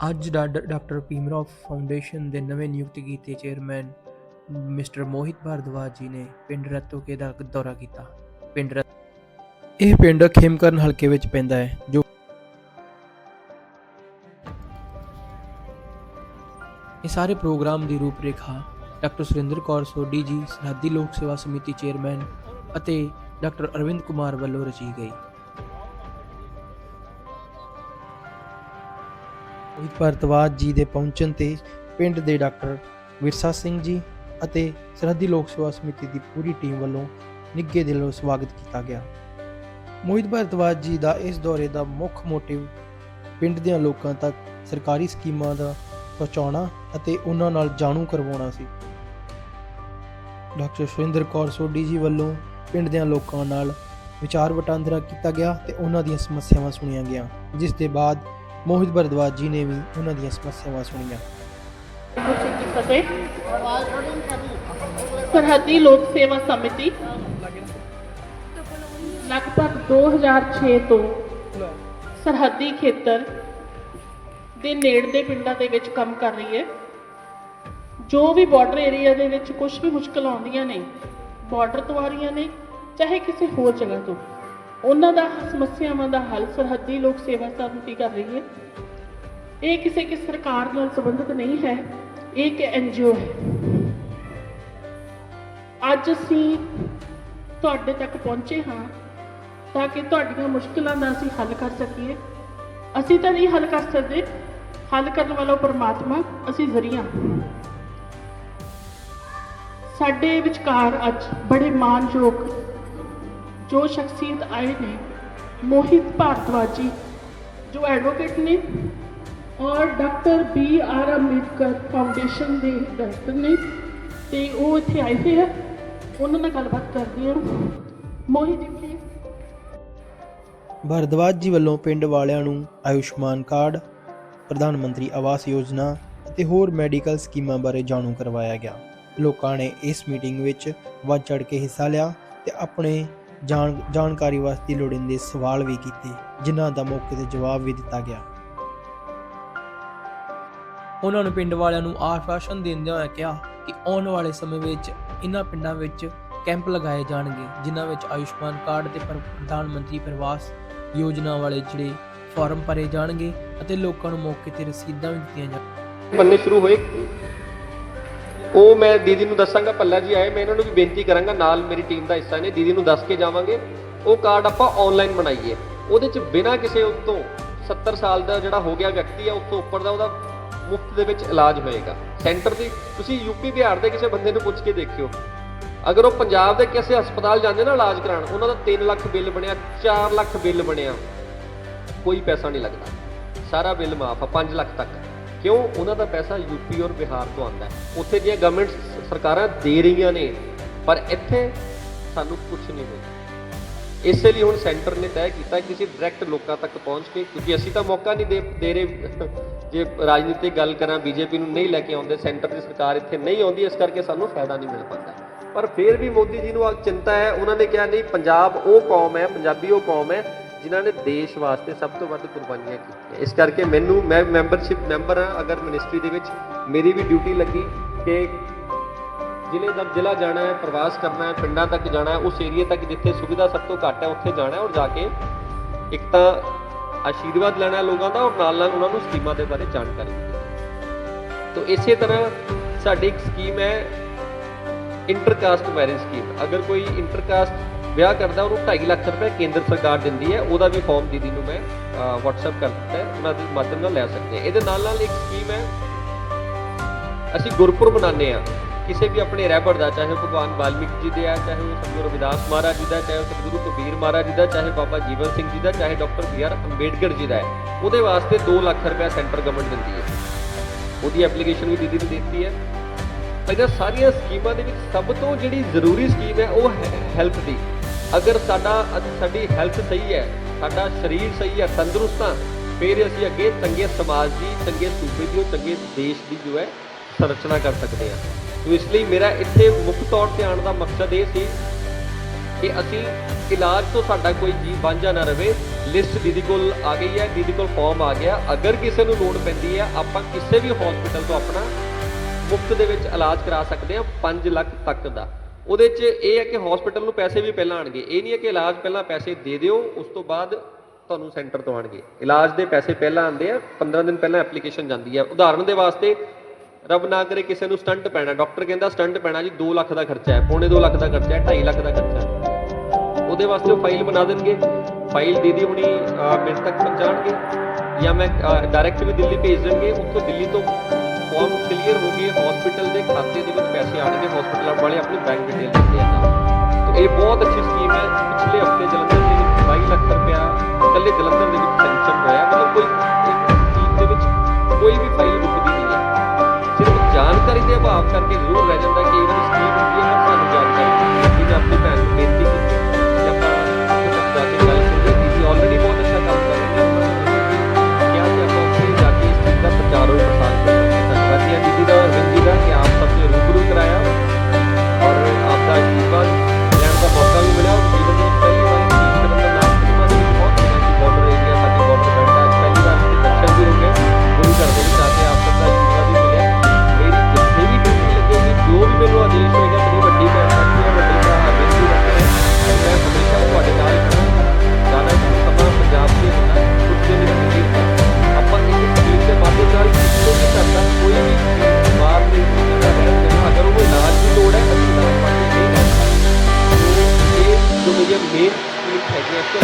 ਅੱਜ ਡਾ doctor Bhimrao foundation ਦੇ ਨਵੇਂ ਨਿਯੁਕਤ ਕੀਤੇ ਚੇਅਰਮੈਨ ਮਿਸਟਰ ਮੋਹਿਤ ਭਾਰਦਵਾਜ ਜੀ ਨੇ ਪਿੰਡ ਰਤੋਕੇ ਦਾ ਦੌਰਾ ਕੀਤਾ। ਪਿੰਡ ਰਤ, ਇਹ ਪਿੰਡ ਖੇਮਕਰਨ ਹਲਕੇ ਵਿੱਚ ਪੈਂਦਾ ਹੈ, ਜੋ ਇਹ ਸਾਰੇ ਪ੍ਰੋਗਰਾਮ ਦੀ ਰੂਪਰੇਖਾ ਡਾਕਟਰ ਸੁਰਿੰਦਰ ਕੌਰ ਸੋਢੀ ਜੀ, ਸਰਹੱਦੀ ਲੋਕ ਸੇਵਾ ਸਮਿਤੀ ਚੇਅਰਮੈਨ ਅਤੇ ਡਾਕਟਰ ਅਰਵਿੰਦ ਕੁਮਾਰ ਵੱਲੋਂ ਰਚੀ ਗਈ। ਮੋਹਿਤ ਭਾਰਤਵਾਜ ਜੀ ਦੇ ਪਹੁੰਚਣ ਤੇ ਪਿੰਡ ਦੇ ਡਾਕਟਰ ਵਿਰਸਾ ਸਿੰਘ ਜੀ ਅਤੇ ਸਰਹੱਦੀ ਲੋਕ ਸੇਵਾ ਸਮਿਤੀ ਦੀ ਪੂਰੀ ਟੀਮ ਵੱਲੋਂ ਨਿੱਘੇ ਦਿਲੋਂ ਸਵਾਗਤ ਕੀਤਾ ਗਿਆ। ਮੋਹਿਤ ਭਾਰਤਵਾਜ ਜੀ ਦਾ ਇਸ ਦੌਰੇ ਦਾ ਮੁੱਖ ਮੋਟਿਵ ਪਿੰਡ ਦੇ ਲੋਕਾਂ ਤੱਕ ਸਰਕਾਰੀ ਸਕੀਮਾਂ ਦਾ ਪਹੁੰਚਾਉਣਾ ਅਤੇ ਉਹਨਾਂ ਨਾਲ ਜਾਣੂ ਕਰਵਾਉਣਾ ਸੀ। ਡਾਕਟਰ ਸੁਰਿੰਦਰ ਕੌਰ ਸੋਢੀ ਜੀ ਵੱਲੋਂ ਪਿੰਡ ਦੇ ਲੋਕਾਂ ਨਾਲ ਵਿਚਾਰ ਵਟਾਂਦਰਾ ਕੀਤਾ ਗਿਆ ਤੇ ਉਹਨਾਂ ਦੀਆਂ ਸਮੱਸਿਆਵਾਂ ਸੁਣੀਆਂ ਗਈਆਂ, ਜਿਸ ਦੇ ਬਾਅਦ ਮੋਹਿਤ ਭਰਦਵਾਜ ਜੀ ਨੇ ਵੀ ਉਹਨਾਂ ਦੀਆਂ ਸਮੱਸਿਆਵਾਂ ਸੁਣੀਆਂ। ਗੁਰਸਿੱਖ ਦੀ ਫਤਿਹ ਸਰਹੱਦੀ ਲੋਕ ਸੇਵਾ ਸਮਿਤੀ, ਲਗਭਗ 2006 ਤੋਂ ਸਰਹੱਦੀ ਖੇਤਰ ਦੇ ਨੇੜਲੇ ਪਿੰਡਾਂ ਦੇ ਵਿੱਚ ਕੰਮ ਕਰ ਰਹੀ ਹੈ। ਜੋ ਵੀ ਬਾਰਡਰ ਏਰੀਆ ਦੇ ਵਿੱਚ ਕੁਝ ਵੀ ਮੁਸ਼ਕਲ ਆਉਂਦੀਆਂ ਨੇ ਬਾਰਡਰ ਤੋਂ ਆ ਰਹੀਆਂ ਨੇ, ਚਾਹੇ ਕਿਸੇ ਹੋਰ ਜਗ੍ਹਾ ਤੋਂ। ਉਹਨਾਂ ਦਾ ਸਮੱਸਿਆਵਾਂ ਦਾ ਹੱਲ ਸਰਹੱਦੀ ਲੋਕ ਸੇਵਾ ਸਮਿਤੀ ਕਰ ਰਹੀ ਹੈ? ਇਹ ਕਿਸੇ ਕਿ ਸਰਕਾਰ ਨਾਲ ਸੰਬੰਧਿਤ ਨਹੀਂ ਹੈ, ਇਹ ਇੱਕ ਐਨਜੀਓ ਹੈ। ਅੱਜ ਅਸੀਂ ਤੁਹਾਡੇ ਤੱਕ ਪਹੁੰਚੇ ਹਾਂ ਤਾਂ ਕਿ ਤੁਹਾਡੀਆਂ ਮੁਸ਼ਕਲਾਂ ਦਾ ਅਸੀਂ ਹੱਲ ਕਰ ਸਕੀਏ। ਅਸੀਂ ਤਾਂ ਨਹੀਂ ਹੱਲ ਕਰ ਸਕਦੇ, ਹੱਲ ਕਰਨ ਵਾਲਾ ਪਰਮਾਤਮਾ ਅਸੀਂ ਜ਼ਰੀਆ ਸਾਡੇ ਵਿਚਕਾਰ ਅੱਜ ਬੜੇ ਮਾਨਯੋਗ ਜੋ ਸ਼ਖਸੀਅਤ ਆਏ ਨੇ, ਮੋਹਿਤ ਭਾਰਦਵਾਜ ਜੋ ਐਡਵੋਕੇਟ ਨੇ ਔਰ doctor B R Ambedkar foundation ਦੇ ਡਾਇਰੈਕਟਰ ਨੇ, ਤੇ ਉਹ ਇੱਥੇ ਆਏ ਹੋਏ ਆ। ਉਹਨਾਂ ਨਾਲ ਗੱਲਬਾਤ ਕਰਦੇ ਹਾਂ। ਮੋਹਿਤ ਜੀ, please। ਭਰਦਵਾਜ ਜੀ ਵੱਲੋਂ ਪਿੰਡ ਵਾਲਿਆਂ ਨੂੰ ਆਯੁਸ਼ਮਾਨ ਕਾਰਡ, ਪ੍ਰਧਾਨ ਮੰਤਰੀ ਆਵਾਸ ਯੋਜਨਾ ਅਤੇ ਹੋਰ ਮੈਡੀਕਲ ਸਕੀਮਾਂ ਬਾਰੇ ਜਾਣੂ ਕਰਵਾਇਆ ਗਿਆ। ਲੋਕਾਂ ਨੇ ਇਸ ਮੀਟਿੰਗ ਵਿੱਚ ਵੱਧ ਚੜ ਕੇ ਹਿੱਸਾ ਲਿਆ ਤੇ ਆਪਣੇ ਜਾਣਕਾਰੀ ਵਾਸਤੇ ਲੋੜੀਂਦੇ ਸਵਾਲ ਵੀ ਕੀਤੇ ਜਿਨ੍ਹਾਂ ਦਾ ਮੌਕੇ ਤੇ ਜਵਾਬ ਵੀ ਦਿੱਤਾ ਗਿਆ। ਉਹਨਾਂ ਨੂੰ ਪਿੰਡ ਵਾਲਿਆਂ ਨੂੰ ਆਸ਼ਵਾਸਨ ਦਿੰਦਿਆਂ ਹੋਇਆ ਕਿਹਾ ਕਿ ਆਉਣ ਵਾਲੇ ਸਮੇਂ ਵਿੱਚ ਇਹਨਾਂ ਪਿੰਡਾਂ ਵਿੱਚ ਕੈਂਪ ਲਗਾਏ ਜਾਣਗੇ ਜਿਨ੍ਹਾਂ ਵਿੱਚ ਆਯੁਸ਼ਮਾਨ ਕਾਰਡ ਤੇ ਪ੍ਰ- ਪ੍ਰਧਾਨ ਮੰਤਰੀ ਪ੍ਰਵਾਸ ਯੋਜਨਾ ਵਾਲੇ ਜਿਹੜੇ ਫਾਰਮ ਭਰੇ ਜਾਣਗੇ ਅਤੇ ਲੋਕਾਂ ਨੂੰ ਮੌਕੇ ਤੇ ਰਸੀਦਾਂ ਵੀ ਦਿੱਤੀਆਂ ਜਾਣਗੀਆਂ ਬੰਨੇ ਸ਼ੁਰੂ ਹੋਏ ਉਹ ਮੈਂ ਦੀਦੀ ਨੂੰ ਦੱਸਾਂਗਾ ਪੱਲਾ ਜੀ ਆਏ, ਮੈਂ ਇਹਨਾਂ ਨੂੰ ਵੀ ਬੇਨਤੀ ਕਰਾਂਗਾ, ਨਾਲ ਮੇਰੀ ਟੀਮ ਦਾ ਹਿੱਸਾ ਨੇ, ਦੀਦੀ ਨੂੰ ਦੱਸ ਕੇ ਜਾਵਾਂਗੇ। ਉਹ ਕਾਰਡ ਆਪਾਂ ਆਨਲਾਈਨ ਬਣਾਈਏ। ਉਹਦੇ ਚ ਬਿਨਾਂ ਕਿਸੇ ਉਤੋਂ 70 ਸਾਲ ਦਾ ਜਿਹੜਾ ਹੋ ਗਿਆ ਵਿਅਕਤੀ ਆ ਉਸ ਤੋਂ ਉੱਪਰ ਦਾ ਉਹਦਾ ਮੁਫਤ ਦੇ ਵਿੱਚ ਇਲਾਜ ਹੋਏਗਾ। ਸੈਂਟਰ ਦੀ, ਤੁਸੀਂ ਯੂਪੀ ਬਿਹਾਰ ਦੇ ਕਿਸੇ ਬੰਦੇ ਨੂੰ ਪੁੱਛ ਕੇ ਦੇਖਿਓ। ਅਗਰ ਉਹ ਪੰਜਾਬ ਦੇ ਕਿਸੇ ਹਸਪਤਾਲ ਜਾਂਦੇ ਨਾ ਇਲਾਜ ਕਰਾਉਣ, ਉਹਨਾਂ ਦਾ 3 ਲੱਖ ਬਿੱਲ ਬਣਿਆ 4 ਲੱਖ ਬਿੱਲ ਬਣਿਆ। ਕੋਈ ਪੈਸਾ ਨਹੀਂ ਲੱਗਦਾ। ਸਾਰਾ ਬਿੱਲ ਮਾਫ ਆ 5 ਲੱਖ ਤੱਕ। ਕਿਉਂ ਉਹਨਾਂ ਦਾ ਪੈਸਾ ਯੂਪੀ ਔਰ ਬਿਹਾਰ ਤੋਂ ਆਉਂਦਾ ਹੈ? ਉੱਥੇ ਦੀਆਂ ਗਵਰਨਮੈਂਟ ਸਰਕਾਰਾਂ ਦੇ ਰਹੀਆਂ ਨੇ, ਪਰ ਇੱਥੇ ਸਾਨੂੰ ਕੁਝ ਨਹੀਂ ਮਿਲਦਾ ਇਸੇ ਲਈ ਹੁਣ ਸੈਂਟਰ ਨੇ ਤੈਅ ਕੀਤਾ ਕਿ ਅਸੀਂ ਡਾਇਰੈਕਟ ਲੋਕਾਂ ਤੱਕ ਪਹੁੰਚ ਕੇ, ਕਿਉਂਕਿ ਅਸੀਂ ਤਾਂ ਮੌਕਾ ਨਹੀਂ ਦੇ ਦੇ ਰਹੇ, ਜੇ ਰਾਜਨੀਤਿਕ ਗੱਲ ਕਰਾਂ, ਬੀਜੇਪੀ ਨੂੰ ਨਹੀਂ ਲੈ ਕੇ ਆਉਂਦੇ, ਸੈਂਟਰ ਦੀ ਸਰਕਾਰ ਇੱਥੇ ਨਹੀਂ ਆਉਂਦੀ, ਇਸ ਕਰਕੇ ਸਾਨੂੰ ਫਾਇਦਾ ਨਹੀਂ ਮਿਲ ਪਾਉਂਦਾ। ਪਰ ਫਿਰ ਵੀ ਮੋਦੀ ਜੀ ਨੂੰ ਆ ਚਿੰਤਾ ਹੈ, ਉਹਨਾਂ ਨੇ ਕਿਹਾ, ਨਹੀਂ, ਪੰਜਾਬ ਉਹ ਕੌਮ ਹੈ, ਪੰਜਾਬੀ ਉਹ ਕੌਮ ਹੈ ਜਿਨ੍ਹਾਂ ਨੇ ਦੇਸ਼ ਵਾਸਤੇ ਸਭ ਤੋਂ ਵੱਧ ਕੁਰਬਾਨੀਆਂ ਕੀਤੀਆਂ। ਇਸ ਕਰਕੇ ਮੈਨੂੰ ਮੈਂ ਮੈਂਬਰਸ਼ਿਪ ਮੈਂਬਰ ਹਾਂ, ਅਗਰ ਮਿਨਿਸਟਰੀ ਦੇ ਵਿੱਚ ਮੇਰੀ ਵੀ ਡਿਊਟੀ ਲੱਗੀ ਕਿ ਜ਼ਿਲ੍ਹੇ ਦਾ ਜ਼ਿਲ੍ਹਾ ਜਾਣਾ ਹੈ, ਪ੍ਰਵਾਸ ਕਰਨਾ ਹੈ, ਪਿੰਡਾਂ ਤੱਕ ਜਾਣਾ ਹੈ, ਉਸ ਏਰੀਆ ਤੱਕ ਜਿੱਥੇ ਸੁਵਿਧਾ ਸਭ ਤੋਂ ਘੱਟ ਹੈ, ਉੱਥੇ ਜਾਣਾ ਹੈ ਔਰ ਜਾ ਕੇ ਇੱਕ ਤਾਂ ਆਸ਼ੀਰਵਾਦ ਲੈਣਾ ਲੋਕਾਂ ਦਾ ਔਰ ਨਾਲ ਨਾਲ ਉਹਨਾਂ ਨੂੰ ਸਕੀਮਾਂ ਦੇ ਬਾਰੇ ਜਾਣਕਾਰੀ ਦੇਣੀ ਤੋ ਇਸੇ ਤਰ੍ਹਾਂ ਸਾਡੀ ਇੱਕ ਸਕੀਮ ਹੈ ਇੰਟਰਕਾਸਟ ਮੈਰਿਜ ਸਕੀਮ ਅਗਰ ਕੋਈ ਇੰਟਰਕਾਸਟ ਵਿਆਹ ਕਰਦਾ, ਉਹਨੂੰ 2.5 ਲੱਖ ਰੁਪਏ ਕੇਂਦਰ ਸਰਕਾਰ ਦਿੰਦੀ ਹੈ। ਉਹਦਾ ਵੀ ਫਾਰਮ ਦੀਦੀ ਨੂੰ ਮੈਂ WhatsApp ਕਰ ਦਿੱਤਾ ਹੈ। ਉਹਨਾਂ ਦੇ ਮਾਧਿਅਮ ਨਾਲ ਲੈ ਸਕਦੇ ਹਾਂ। ਇਹਦੇ ਨਾਲ ਨਾਲ ਇੱਕ ਸਕੀਮ ਹੈ। ਅਸੀਂ ਗੁਰਪੁਰਬ ਬਣਾਉਂਦੇ ਆ ਕਿਸੇ ਵੀ ਆਪਣੇ ਰਹਿਬਰ ਦਾ, ਚਾਹੇ ਉਹ ਭਗਵਾਨ ਵਾਲਮੀਕ ਜੀ ਦੇ ਆ, ਚਾਹੇ ਉਹ ਸਤਿਗੁਰੂ ਰਵਿਦਾਸ ਮਹਾਰਾਜ ਜੀ ਦਾ, ਚਾਹੇ ਉਹ ਸਤਿਗੁਰੂ ਕਬੀਰ ਮਹਾਰਾਜ ਜੀ ਦਾ, ਚਾਹੇ ਬਾਬਾ ਜੀਵਨ ਸਿੰਘ ਜੀ ਦਾ, ਚਾਹੇ doctor B R Ambedkar ji ਦਾ ਹੈ। ਉਹਦੇ ਵਾਸਤੇ 2 ਲੱਖ ਰੁਪਏ ਸੈਂਟਰ ਗਵਰਨਮੈਂਟ ਦਿੰਦੀ ਹੈ। ਉਹਦੀ ਐਪਲੀਕੇਸ਼ਨ ਵੀ ਦੀਦੀ ਨੂੰ ਦਿੱਤੀ ਹੈ। ਇਹਨਾਂ ਸਾਰੀਆਂ ਸਕੀਮਾਂ ਦੇ ਵਿੱਚ ਸਭ ਤੋਂ ਜਿਹੜੀ ਜ਼ਰੂਰੀ ਸਕੀਮ ਹੈ, ਉਹ ਹੈ ਹੈਲਥ ਦੀ। ਅਗਰ ਸਾਡਾ ਸਾਡੀ ਹੈਲਥ ਸਹੀ ਹੈ, ਸਾਡਾ ਸਰੀਰ ਸਹੀ ਹੈ, ਤੰਦਰੁਸਤ ਆ ਫਿਰ ਅਸੀਂ ਅੱਗੇ ਚੰਗੇ ਸਮਾਜ ਦੀ, ਚੰਗੇ ਸੂਬੇ ਦੀ ਔਰ ਚੰਗੇ ਦੇਸ਼ ਦੀ ਜੋ ਹੈ, ਸੰਰਚਨਾ ਕਰ ਸਕਦੇ ਹਾਂ। ਸੋ ਇਸ ਲਈ ਮੇਰਾ ਇੱਥੇ ਮੁੱਖ ਤੌਰ ਤੇ ਆਉਣ ਦਾ ਮਕਸਦ ਇਹ ਸੀ ਕਿ ਅਸੀਂ ਇਲਾਜ ਤੋਂ ਸਾਡਾ ਕੋਈ ਜੀ ਵਾਂਝਾ ਨਾ ਰਵੇ। ਲਿਸਟ ਦੀਦੀ ਕੋਲ ਆ ਗਈ ਹੈ, ਦੀਦੀ ਕੋਲ ਫਾਰਮ ਆ ਗਿਆ। ਅਗਰ ਕਿਸੇ ਨੂੰ ਲੋੜ ਪੈਂਦੀ ਹੈ, ਆਪਾਂ ਕਿਸੇ ਵੀ ਹਸਪੀਟਲ ਤੋਂ ਆਪਣਾ ਮੁਫਤ ਦੇ ਵਿੱਚ ਇਲਾਜ ਕਰਾ ਸਕਦੇ ਹਾਂ 5 ਲੱਖ ਤੱਕ ਦਾ। ਉਹਦੇ 'ਚ ਇਹ ਹੈ ਕਿ ਹਸਪੀਟਲ ਨੂੰ ਪੈਸੇ ਵੀ ਪਹਿਲਾਂ ਆਣਗੇ ਇਹ ਨਹੀਂ ਹੈ ਕਿ ਇਲਾਜ ਪਹਿਲਾਂ ਪੈਸੇ ਦੇ ਦਿਓ ਉਸ ਤੋਂ ਬਾਅਦ ਤੁਹਾਨੂੰ ਸੈਂਟਰ ਤੋਂ ਆਣਗੇ ਇਲਾਜ ਦੇ ਪੈਸੇ ਪਹਿਲਾਂ ਆਉਂਦੇ ਆ 15 ਦਿਨ ਪਹਿਲਾਂ ਐਪਲੀਕੇਸ਼ਨ ਜਾਂਦੀ ਹੈ ਉਦਾਹਰਨ ਦੇ ਵਾਸਤੇ ਰੱਬ ਨਾ ਕਰੇ ਕਿਸੇ ਨੂੰ ਸਟੰਟ ਪੈਣਾ ਡਾਕਟਰ ਕਹਿੰਦਾ ਸਟੰਟ ਪੈਣਾ ਜੀ 2 ਲੱਖ ਦਾ ਖਰਚਾ ਹੈ ਪੌਣੇ 2 ਲੱਖ ਦਾ ਖਰਚਾ ਹੈ 2.5 ਲੱਖ ਦਾ ਖਰਚਾ ਹੈ। ਉਹਦੇ ਵਾਸਤੇ ਉਹ ਫਾਈਲ ਬਣਾ ਦੇਣਗੇ। ਫਾਈਲ ਦੀਦੀ ਹੁਣੀ ਅਹ, ਮੇਰੇ ਤੱਕ ਪਹੁੰਚਾਉਣਗੇ। ਜਾਂ ਮੈਂ ਡਾਇਰੈਕਟ ਵੀ ਦਿੱਲੀ ਭੇਜ ਦੇਣਗੇ ਉੱਥੋਂ ਦਿੱਲੀ ਤੋਂ ਫਾਰਮ ਕਲੀਅਰ ਹੋ ਗਏ ਹਸਪੀਟਲ ਦੇ ਖਾਤੇ ਦੇ ਵਿੱਚ ਪੈਸੇ ਆਣਗੇ ਹਸਪੀਟਲ ਵਾਲੇ ਆਪਣੇ ਬੈਂਕ ਡਿਟੇਲ ਦਿੰਦੇ ਆ ਤਾਂ ਇਹ ਬਹੁਤ ਅੱਛੀ ਸਕੀਮ ਹੈ, ਪਿਛਲੇ ਹਫ਼ਤੇ ਜਲੰਧਰ ਦੇ ਵਿੱਚ 22 ਲੱਖ ਰੁਪਇਆ, ਇਕੱਲੇ ਜਲੰਧਰ ਦੇ ਵਿੱਚ ਸੈਂਕਸ਼ਨ ਹੋਇਆ, ਮਤਲਬ ਕੋਈ ਇੱਕ ਸਕੀਮ ਦੇ ਵਿੱਚ ਕੋਈ ਵੀ ਫਾਈਲ ਰੁਕਦੀ ਨਹੀਂ ਹੈ। ਸਿਰਫ ਜਾਣਕਾਰੀ ਦੇ ਅਭਾਵ ਕਰਕੇ ਜ਼ਰੂਰ ਰਹਿ ਜਾਂਦਾ ਕਿ ਇਹ ਸਕੀਮ ਹੁੰਦੀ ਹੈ ਪਰ ਸਾਨੂੰ ਜਾਣਕਾਰੀ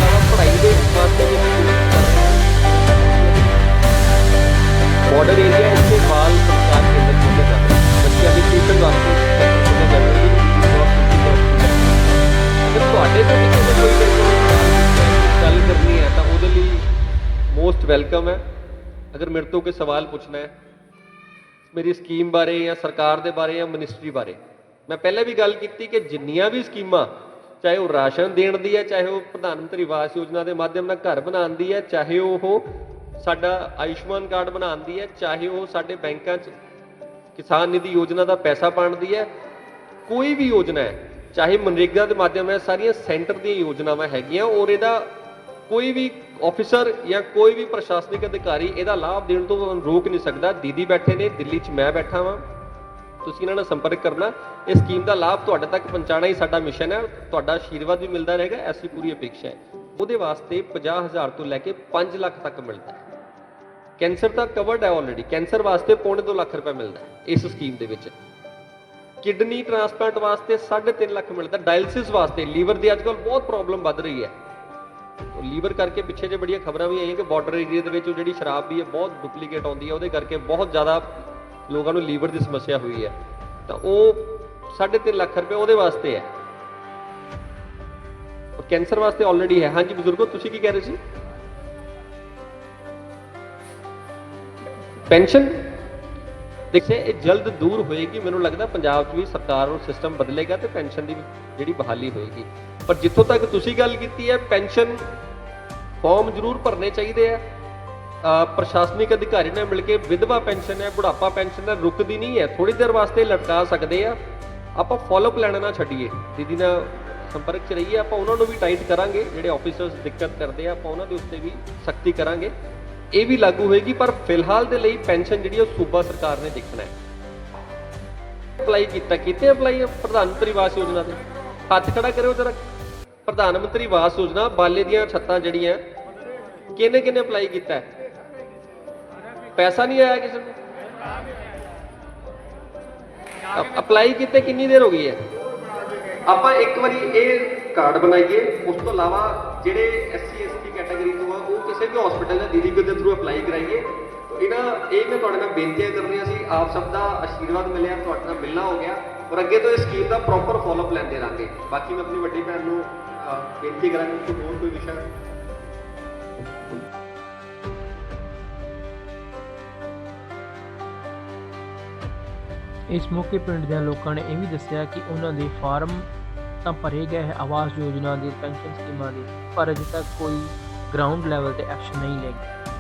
ਹਾਂ ਬਾਰਡਰ ਏਰੀਆ ਇੱਥੇ ਬਾਲ ਸੰਸਕਾਰ ਕੇਂਦਰ ਖੋਲ੍ਹੇ ਜਾ ਰਹੇ ਹਨ ਬੱਚਿਆਂ ਦੇ ਟਿਊਸ਼ਨ ਵਾਸਤੇ ਖੋਲ੍ਹੇ ਜਾ ਰਹੇ ਹਨ ਅਗਰ ਤੁਹਾਡੇ ਤੋਂ ਵੀ ਕਿਸੇ ਕੋਈ ਮੇਰੇ ਕੋਲ ਗੱਲ ਕਰਨੀ ਹੈ, ਤਾਂ ਉਹਦੇ ਲਈ ਮੋਸਟ ਵੈਲਕਮ ਹੈ। ਅਗਰ ਮੇਰੇ ਤੋਂ ਕੋਈ ਸਵਾਲ ਪੁੱਛਣਾ ਹੈ, ਮੇਰੀ ਸਕੀਮ ਬਾਰੇ ਜਾਂ ਸਰਕਾਰ ਦੇ ਬਾਰੇ ਜਾਂ ਮਿਨਿਸਟਰੀ ਬਾਰੇ। ਮੈਂ ਪਹਿਲਾਂ ਵੀ ਗੱਲ ਕੀਤੀ ਕਿ ਜਿੰਨੀਆਂ ਵੀ ਸਕੀਮਾਂ ਚਾਹੇ ਉਹ ਰਾਸ਼ਨ ਦੇਣ ਦੀ ਹੈ, ਚਾਹੇ ਉਹ ਪ੍ਰਧਾਨ ਮੰਤਰੀ ਆਵਾਸ ਯੋਜਨਾ ਦੇ ਮਾਧਿਅਮ ਨਾਲ ਘਰ ਬਣਾਉਣ ਦੀ ਹੈ, ਚਾਹੇ ਉਹ ਸਾਡਾ ਆਯੁਸ਼ਮਾਨ ਕਾਰਡ ਬਣਾਉਣ ਦੀ ਹੈ, ਚਾਹੇ ਉਹ ਸਾਡੇ ਬੈਂਕਾਂ 'ਚ ਕਿਸਾਨ ਨਿਧੀ ਯੋਜਨਾ ਦਾ ਪੈਸਾ ਪਾਉਣ ਦੀ ਹੈ, ਕੋਈ ਵੀ ਯੋਜਨਾ ਹੈ, ਚਾਹੇ ਮਨਰੇਗਾ ਦੇ ਮਾਧਿਅਮ ਨਾਲ ਸਾਰੀਆਂ ਸੈਂਟਰ ਦੀਆਂ ਯੋਜਨਾਵਾਂ ਹੈਗੀਆਂ ਔਰ ਇਹਦਾ ਕੋਈ ਵੀ ਆਫੀਸਰ ਜਾਂ ਕੋਈ ਵੀ ਪ੍ਰਸ਼ਾਸਨਿਕ ਅਧਿਕਾਰੀ ਇਹਦਾ ਲਾਭ ਦੇਣ ਤੋਂ ਰੋਕ ਨਹੀਂ ਸਕਦਾ। ਦੀਦੀ ਬੈਠੇ ਨੇ, ਦਿੱਲੀ 'ਚ ਮੈਂ ਬੈਠਾ ਵਾਂ। ਤੁਸੀਂ ਇਹਨਾਂ ਨਾਲ ਸੰਪਰਕ ਕਰਨਾ। ਇਸ ਸਕੀਮ ਦਾ ਲਾਭ ਤੁਹਾਡੇ ਤੱਕ ਪਹੁੰਚਾਉਣਾ ਹੀ ਸਾਡਾ ਮਿਸ਼ਨ ਹੈ। ਤੁਹਾਡਾ ਆਸ਼ੀਰਵਾਦ ਵੀ ਮਿਲਦਾ ਰਹੇਗਾ, ਐਸੀ ਪੂਰੀ ਅਪੇକ୍ଷା ਹੈ। ਉਹਦੇ ਵਾਸਤੇ 50000 ਤੋਂ ਲੈ ਕੇ 5 ਲੱਖ ਤੱਕ ਮਿਲਦਾ ਹੈ। ਕੈਂਸਰ ਤਾਂ ਕਵਰਡ ਹੈ ਆਲਰੇਡੀ ਕੈਂਸਰ ਵਾਸਤੇ ਪੌਣੇ 2 ਲੱਖ ਰੁਪਏ ਮਿਲਦਾ ਹੈ ਇਸ ਸਕੀਮ ਦੇ ਵਿੱਚ। ਕਿਡਨੀ ਟ੍ਰਾਂਸਪਲਾਂਟ ਵਾਸਤੇ 3.5 ਲੱਖ ਮਿਲਦਾ। ਡਾਇਲਿਸਿਸ ਵਾਸਤੇ ਲੀਵਰ ਦੀ ਅੱਜਕੱਲ ਬਹੁਤ ਪ੍ਰੋਬਲਮ ਵੱਧ ਰਹੀ ਹੈ। ਲੀਵਰ ਕਰਕੇ ਪਿੱਛੇ ਜੇ ਬੜੀਆਂ ਖਬਰਾਂ ਵੀ ਆਈਆਂ ਕਿ ਬਾਰਡਰ ਏਰੀਆ ਦੇ ਵਿੱਚ ਉਹ ਜਿਹੜੀ ਸ਼ਰਾਬ ਵੀ ਹੈ, ਬਹੁਤ ਡੁਪਲੀਕੇਟ ਆਉਂਦੀ ਹੈ। ਉਹਦੇ ਕਰਕੇ ਬਹੁਤ ਜ਼ਿਆਦਾ ਲੋਕਾਂ ਨੂੰ ਲੀਵਰ ਦੀ ਸਮੱਸਿਆ ਹੋਈ ਹੈ, ਤਾਂ ਉਹ 3.5 ਲੱਖ ਰੁਪਏ ਉਹਦੇ ਵਾਸਤੇ ਹੈ। ਔਰ ਕੈਂਸਰ ਵਾਸਤੇ ਆਲਰੇਡੀ ਹੈ। ਹਾਂਜੀ ਬਜ਼ੁਰਗੋ, ਤੁਸੀਂ ਕੀ ਕਹਿ ਰਹੇ ਸੀ? ਪੈਨਸ਼ਨ? ਦੇਖੇ, ਇਹ ਜਲਦ ਦੂਰ ਹੋਏਗੀ। ਮੈਨੂੰ ਲੱਗਦਾ ਪੰਜਾਬ 'ਚ ਵੀ ਸਰਕਾਰ ਨੂੰ ਸਿਸਟਮ ਬਦਲੇਗਾ ਤੇ ਪੈਨਸ਼ਨ ਦੀ ਜਿਹੜੀ ਬਹਾਲੀ ਹੋਏਗੀ। ਪਰ ਜਿੱਥੋਂ ਤੱਕ ਤੁਸੀਂ ਗੱਲ ਕੀਤੀ ਹੈ, ਪੈਨਸ਼ਨ ਫਾਰਮ ਜ਼ਰੂਰ ਭਰਨੇ ਚਾਹੀਦੇ ਆ। ਪ੍ਰਸ਼ਾਸਨਿਕ ਅਧਿਕਾਰੀ ਨਾਲ ਮਿਲ ਕੇ ਵਿਧਵਾ ਪੈਨਸ਼ਨ ਹੈ, ਬੁਢਾਪਾ ਪੈਨਸ਼ਨ ਹੈ, ਰੁਕਦੀ ਨਹੀਂ ਹੈ। ਥੋੜੀ ਦੇਰ ਵਾਸਤੇ ਲਟਕਾ ਸਕਦੇ ਆ। ਆਪਾਂ ਫਾਲੋਅਪ ਲੈਣਾ ਨਾ ਛੱਡੀਏ। ਦੀਦੀ ਨਾਲ ਸੰਪਰਕ 'ਚ ਰਹੀਏ, ਆਪਾਂ ਉਹਨਾਂ ਨੂੰ ਵੀ ਟਾਈਟ ਕਰਾਂਗੇ। ਜਿਹੜੇ ਆਫੀਸਰਸ ਦਿੱਕਤ ਕਰਦੇ ਆ, ਆਪਾਂ ਉਹਨਾਂ ਦੇ ਉੱਤੇ ਵੀ ਸਖਤੀ ਕਰਾਂਗੇ। ਇਹ ਵੀ ਲਾਗੂ ਹੋਏਗੀ, ਪਰ ਫਿਲਹਾਲ ਦੇ ਲਈ ਪੈਨਸ਼ਨ ਜਿਹੜੀ ਉਹ ਸੂਬਾ ਸਰਕਾਰ ਨੇ ਦੇਖਣਾ ਹੈ। ਅਪਲਾਈ ਕੀਤਾ ਕਿਤੇ ਅਪਲਾਈ ਪ੍ਰਧਾਨ ਮੰਤਰੀ ਆਵਾਸ ਯੋਜਨਾ ਤੇ। ਹੱਥ ਖੜਾ ਕਰਿਓ ਜਰਾ। ਪ੍ਰਧਾਨ ਮੰਤਰੀ ਆਵਾਸ ਯੋਜਨਾ, ਬਾਲੇ ਦੀਆਂ ਛੱਤਾਂ ਜਿਹੜੀਆਂ ਕਿਹਨੇ ਕਿਹਨੇ ਅਪਲਾਈ ਕੀਤਾ ਹੈ? ਪੈਸਾ ਨਹੀਂ ਆਇਆ ਕਿਸੇ ਨੂੰ? ਅਪਲਾਈ ਕੀਤੇ ਕਿੰਨੀ ਦੇਰ ਹੋ ਗਈ ਹੈ? ਆਪਾਂ ਇੱਕ ਵਾਰੀ ਇਹ ਕਾਰਡ ਬਣਾਈਏ, ਉਸ ਤੋਂ ਇਲਾਵਾ ਜਿਹੜੇ ਐਸਸੀ ਐਸਟੀ ਕੈਟਾਗਰੀ ਤੋਂ ਆ, ਉਹ ਕਿਸੇ ਵੀ ਹਸਪੀਟਲ ਜਾਂ ਦੀਦੀ ਦੇ ਥਰੂ ਅਪਲਾਈ ਕਰਾਈਏ। ਇਹਨਾਂ, ਇਹ ਮੈਂ ਤੁਹਾਡੇ ਨਾਲ ਬੇਨਤੀਆਂ ਕਰਨੀਆਂ ਸੀ, ਆਪ ਸਭ ਦਾ ਆਸ਼ੀਰਵਾਦ ਮਿਲਿਆ, ਤੁਹਾਡੇ ਨਾਲ ਮਿਲਣਾ ਹੋ ਗਿਆ। ਔਰ ਅੱਗੇ ਤੋਂ ਇਸ ਸਕੀਮ ਦਾ ਪ੍ਰੋਪਰ ਫਾਲੋਅਪ ਲੈਂਦੇ ਰਾਂਗੇ ਬਾਕੀ ਮੈਂ ਆਪਣੀ ਵੱਡੀ ਭੈਣ ਨੂੰ ਬੇਨਤੀ ਕਰਾਂਗਾ ਕਿ ਹੋਰ ਕੋਈ ਵਿਸ਼ਾ ਇਸ ਮੌਕੇ ਪਿੰਡ ਦੇ ਲੋਕਾਂ ਨੇ ਇਹ ਵੀ ਦੱਸਿਆ ਕਿ ਉਹਨਾਂ ਦੇ ਫਾਰਮ ਤਾਂ ਭਰੇ ਗਏ ਹੈ, ਆਵਾਸ ਯੋਜਨਾ ਦੇ ਪੈਨਸ਼ਨ ਸਕੀਮਾਂ ਦੇ, ਪਰ ਅਜੇ ਤੱਕ ਕੋਈ ਗਰਾਊਂਡ ਲੈਵਲ ਤੇ ਐਕਸ਼ਨ ਨਹੀਂ ਲਿਆ ਗਿਆ।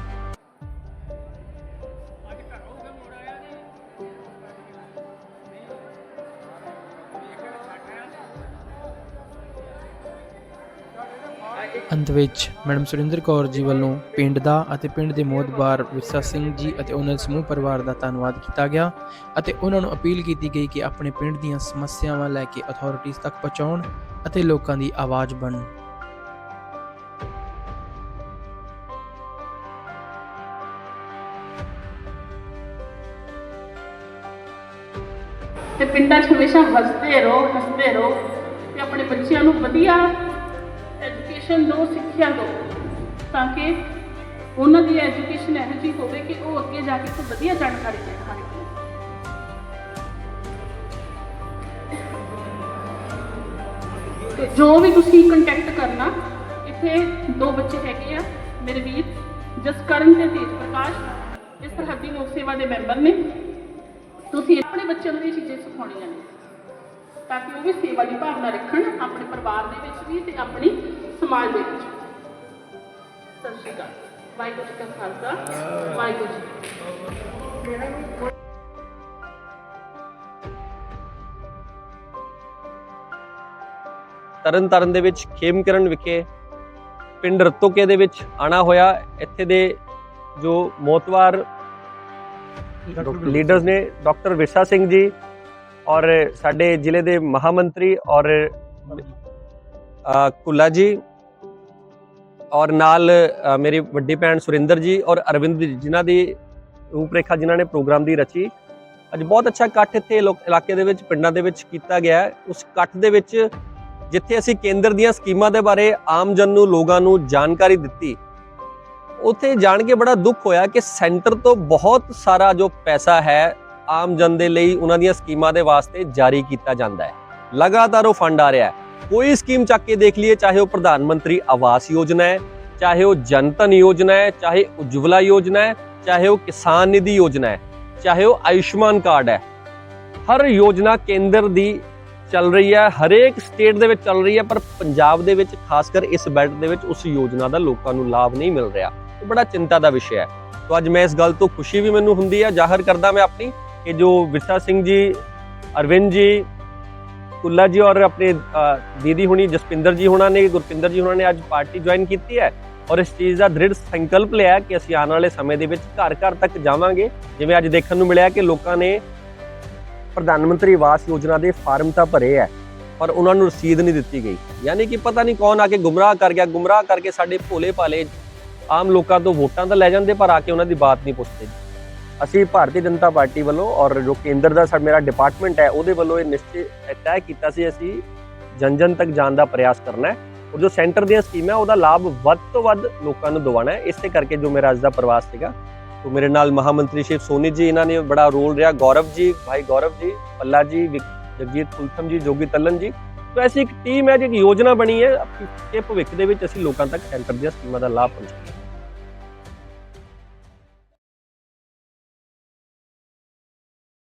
ਵਿੱਚ ਮੈਡਮ ਸੁਰਿੰਦਰ ਕੌਰ ਜੀ ਵੱਲੋਂ ਪਿੰਡ ਦਾ ਅਤੇ ਪਿੰਡ ਦੇ ਮੋਦਬਾਰ ਵਿਰਸਾ ਸਿੰਘ ਜੀ ਅਤੇ ਉਹਨਾਂ ਦੇ ਸਮੂਹ ਪਰਿਵਾਰ ਦਾ ਧੰਨਵਾਦ ਕੀਤਾ ਗਿਆ ਅਤੇ ਉਹਨਾਂ ਨੂੰ ਅਪੀਲ ਕੀਤੀ ਗਈ ਕਿ ਆਪਣੇ ਪਿੰਡ ਦੀਆਂ ਸਮੱਸਿਆਵਾਂ ਲੈ ਕੇ ਅਥਾਰਟੀਜ਼ ਤੱਕ ਪਹੁੰਚਾਉਣ ਅਤੇ ਲੋਕਾਂ ਦੀ ਆਵਾਜ਼ ਬਣਨ। ਤੇ ਪਿੰਡਾਂ 'ਚ ਹਮੇਸ਼ਾ ਹੱਸਦੇ ਰਹੋ ਹੱਸਦੇ ਰਹੋ ਤੇ ਆਪਣੇ ਬੱਚਿਆਂ ਨੂੰ ਵਧੀਆ ਐਜੂਕੇਸ਼ਨ ਦਿਓ ਸਿੱਖਿਆ ਦਿਓ ਤਾਂ ਕਿ ਉਹਨਾਂ ਦੀ ਐਜੂਕੇਸ਼ਨ ਇਹੋ ਜਿਹੀ ਹੋਵੇ ਕਿ ਉਹ ਅੱਗੇ ਜਾ ਕੇ ਕੋਈ ਵਧੀਆ ਜਾਣਕਾਰੀ ਦੇ ਹਰ ਇੱਕ ਨੂੰ। ਤੇ ਜੋ ਵੀ ਤੁਸੀਂ ਕੰਟੈਕਟ ਕਰਨਾ, ਇੱਥੇ ਦੋ ਬੱਚੇ ਹੈਗੇ ਆ, ਮੇਰੇ ਵੀਰ ਜਸਕਰਨ ਤੇ ਤੇਜ ਪ੍ਰਕਾਸ਼ ਇਹ ਸਰਹੱਦੀ ਲੋਕ ਸੇਵਾ ਦੇ ਮੈਂਬਰ ਨੇ। ਤੁਸੀਂ ਆਪਣੇ ਬੱਚਿਆਂ ਨੂੰ ਇਹ ਚੀਜ਼ਾਂ ਸਿਖਾਉਣੀਆਂ ਨੇ, ਤਾਂ ਕਿ ਉਹ ਵੀ ਸੇਵਾ ਦੀ ਭਾਵਨਾ ਰੱਖਣ, ਆਪਣੇ ਪਰਿਵਾਰ ਦੇ ਵਿੱਚ ਵੀ ਤੇ ਆਪਣੀ ਸਮਾਜ ਦੇ ਵਿੱਚ। ਸਤਿ ਸ਼੍ਰੀ ਅਕਾਲ। ਵਾਹਿਗੁਰੂ ਜੀ ਕਾ ਖਾਲਸਾ। ਵਾਹਿਗੁਰੂ ਜੀ ਕੀ ਫਤਿਹ। ਤਰਨਤਾਰਨ ਦੇ ਵਿੱਚ ਖੇਮਕਰਨ ਵਿਖੇ ਪਿੰਡ ਰਤੋਕੇ ਦੇ ਵਿੱਚ ਆਣਾ ਹੋਇਆ। ਇੱਥੇ ਦੇ ਜੋ ਮੋਤਵਾਰ ਲੀਡਰਸ ਨੇ ਡਾਕਟਰ ਵਿਰਸਾ ਸਿੰਘ ਜੀ ਔਰ ਸਾਡੇ ਜ਼ਿਲ੍ਹੇ ਦੇ ਮਹਾਮੰਤਰੀ ਔਰ ਕੁੱਲਾ ਜੀ ਔਰ ਨਾਲ ਮੇਰੀ ਵੱਡੀ ਭੈਣ ਸੁਰਿੰਦਰ ਜੀ ਔਰ ਅਰਵਿੰਦ ਜੀ, ਜਿਨ੍ਹਾਂ ਦੀ ਰੂਪਰੇਖਾ ਜਿਨ੍ਹਾਂ ਨੇ ਪ੍ਰੋਗਰਾਮ ਦੀ ਰਚੀ। ਅੱਜ ਬਹੁਤ ਅੱਛਾ ਇਕੱਠ ਇੱਥੇ ਲੋਕ, ਇਲਾਕੇ ਦੇ ਵਿੱਚ, ਪਿੰਡਾਂ ਦੇ ਵਿੱਚ ਕੀਤਾ ਗਿਆ ਉਸ ਇਕੱਠ ਦੇ ਵਿੱਚ ਜਿੱਥੇ ਅਸੀਂ ਕੇਂਦਰ ਦੀਆਂ ਸਕੀਮਾਂ ਦੇ ਬਾਰੇ ਆਮ ਜਨ ਨੂੰ, ਲੋਕਾਂ ਨੂੰ ਜਾਣਕਾਰੀ ਦਿੱਤੀ, ਉੱਥੇ ਜਾਣ ਕੇ ਬੜਾ ਦੁੱਖ ਹੋਇਆ ਕਿ ਸੈਂਟਰ ਤੋਂ ਬਹੁਤ ਸਾਰਾ ਜੋ ਪੈਸਾ ਹੈ, ਆਮ ਜਨ ਦੇ ਲਈ ਉਹਨਾਂ ਦੀਆਂ ਸਕੀਮਾਂ ਦੇ ਵਾਸਤੇ ਜਾਰੀ ਕੀਤਾ ਜਾਂਦਾ ਹੈ। ਲਗਾਤਾਰ ਉਹ ਫੰਡ ਆ ਰਿਹਾ ਹੈ। ਕੋਈ ਸਕੀਮ ਚੱਕ ਕੇ ਦੇਖ ਲਈਏ ਚਾਹੇ ਉਹ ਪ੍ਰਧਾਨ ਮੰਤਰੀ ਆਵਾਸ ਯੋਜਨਾ ਹੈ ਚਾਹੇ ਉਹ ਜਨਤਨ ਯੋਜਨਾ ਹੈ ਚਾਹੇ ਉਜਵਲਾ ਯੋਜਨਾ ਹੈ ਚਾਹੇ ਉਹ ਕਿਸਾਨ ਨਿਧੀ ਯੋਜਨਾ ਹੈ ਚਾਹੇ ਉਹ ਆਯੁਸ਼ਮਾਨ ਕਾਰਡ ਹੈ ਹਰ ਯੋਜਨਾ ਕੇਂਦਰ ਦੀ ਚੱਲ ਰਹੀ ਹੈ ਹਰੇਕ ਸਟੇਟ ਦੇ ਵਿੱਚ ਚੱਲ ਰਹੀ ਹੈ ਪਰ ਪੰਜਾਬ ਦੇ ਵਿੱਚ ਖਾਸ ਕਰ ਇਸ ਬੈਲਟ ਦੇ ਵਿੱਚ ਉਸ ਯੋਜਨਾ ਦਾ ਲੋਕਾਂ ਨੂੰ ਲਾਭ ਨਹੀਂ ਮਿਲ ਰਿਹਾ ਇਹ ਬੜਾ ਚਿੰਤਾ ਦਾ ਵਿਸ਼ਾ ਹੈ ਤੋਂ ਅੱਜ ਮੈਂ ਇਸ ਗੱਲ ਤੋਂ ਖੁਸ਼ੀ ਵੀ ਮੈਨੂੰ ਹੁੰਦੀ ਹੈ ਜ਼ਾਹਰ ਕਰਦਾ ਮੈਂ ਆਪਣੀ ਕਿ ਜੋ ਵਿਰਸਾ ਸਿੰਘ ਜੀ ਅਰਵਿੰਦ ਜੀ ਕੁੱਲਾ ਜੀ ਔਰ ਆਪਣੇ ਦੀਦੀ ਹੁਣੀ ਜਸਪਿੰਦਰ ਜੀ ਹੁਣਾਂ ਨੇ, ਗੁਰਪਿੰਦਰ ਜੀ ਹੁਣਾਂ ਨੇ ਅੱਜ ਪਾਰਟੀ ਜੁਆਇਨ ਕੀਤੀ ਹੈ ਔਰ ਇਸ ਚੀਜ਼ ਦਾ ਦ੍ਰਿੜ ਸੰਕਲਪ ਲਿਆ ਕਿ ਅਸੀਂ ਆਉਣ ਵਾਲੇ ਸਮੇਂ ਦੇ ਵਿੱਚ ਘਰ ਘਰ ਤੱਕ ਜਾਵਾਂਗੇ। ਜਿਵੇਂ ਅੱਜ ਦੇਖਣ ਨੂੰ ਮਿਲਿਆ ਕਿ ਲੋਕਾਂ ਨੇ ਪ੍ਰਧਾਨ ਮੰਤਰੀ ਆਵਾਸ ਯੋਜਨਾ ਦੇ ਫਾਰਮ ਤਾਂ ਭਰੇ ਹੈ, ਪਰ ਉਹਨਾਂ ਨੂੰ ਰਸੀਦ ਨਹੀਂ ਦਿੱਤੀ ਗਈ। ਯਾਨੀ ਕਿ ਪਤਾ ਨਹੀਂ ਕੌਣ ਆ ਕੇ ਗੁੰਮਰਾਹ ਕਰ ਗਿਆ, ਗੁੰਮਰਾਹ ਕਰਕੇ ਸਾਡੇ ਭੋਲੇ ਭਾਲੇ ਆਮ ਲੋਕਾਂ ਤੋਂ ਵੋਟਾਂ ਤਾਂ ਲੈ ਜਾਂਦੇ, ਪਰ ਆ ਕੇ ਉਹਨਾਂ ਦੀ ਬਾਤ ਨਹੀਂ ਪੁੱਛਦੇ। ਅਸੀਂ ਭਾਰਤੀ ਜਨਤਾ ਪਾਰਟੀ ਵੱਲੋਂ ਔਰ ਜੋ ਕੇਂਦਰ ਦਾ ਸਾਡਾ ਮੇਰਾ ਡਿਪਾਰਟਮੈਂਟ ਹੈ, ਉਹਦੇ ਵੱਲੋਂ ਇਹ ਨਿਸ਼ਚਿਤ ਤੈਅ ਕੀਤਾ ਸੀ ਅਸੀਂ ਜਨ ਜਨ ਤੱਕ ਜਾਣ ਦਾ ਪ੍ਰਯਾਸ ਕਰਨਾ ਹੈ ਔਰ ਜੋ ਸੈਂਟਰ ਦੀਆਂ ਹੈ, ਉਹਦਾ ਲਾਭ ਵੱਧ ਤੋਂ ਵੱਧ ਲੋਕਾਂ ਨੂੰ ਦਿਵਾਣਾ ਹੈ। ਇਸੇ ਕਰਕੇ ਜੋ ਮੇਰਾ ਅੱਜ ਦਾ ਪ੍ਰਵਾਸ ਸੀਗਾ ਤੋਂ ਮੇਰੇ ਨਾਲ ਮਹਾਮੰਤਰੀ ਸ਼ਿਵ ਸੋਨੀ ਜੀ, ਇਹਨਾਂ ਨੇ ਬੜਾ ਰੋਲ ਰਿਹਾ। ਗੌਰਵ ਜੀ, ਭਾਈ ਗੌਰਵ ਜੀ, ਪੱਲਾ ਜੀ ਜਗਜੀਤ ਕੁਲਥਮ ਜੀ, ਜੋਗੀ ਤਲਨ ਜੀ। ਤੋਂ ਐਸੀ ਇੱਕ ਟੀਮ ਹੈ ਜਿਹੜੀ ਯੋਜਨਾ ਬਣੀ ਹੈ, ਕਿ ਭਵਿੱਖ ਦੇ ਵਿੱਚ ਅਸੀਂ ਲੋਕਾਂ ਤੱਕ ਸੈਂਟਰ ਦੀਆਂ ਸਕੀਮਾਂ ਦਾ ਲਾਭ ਪਹੁੰਚਾਈਏ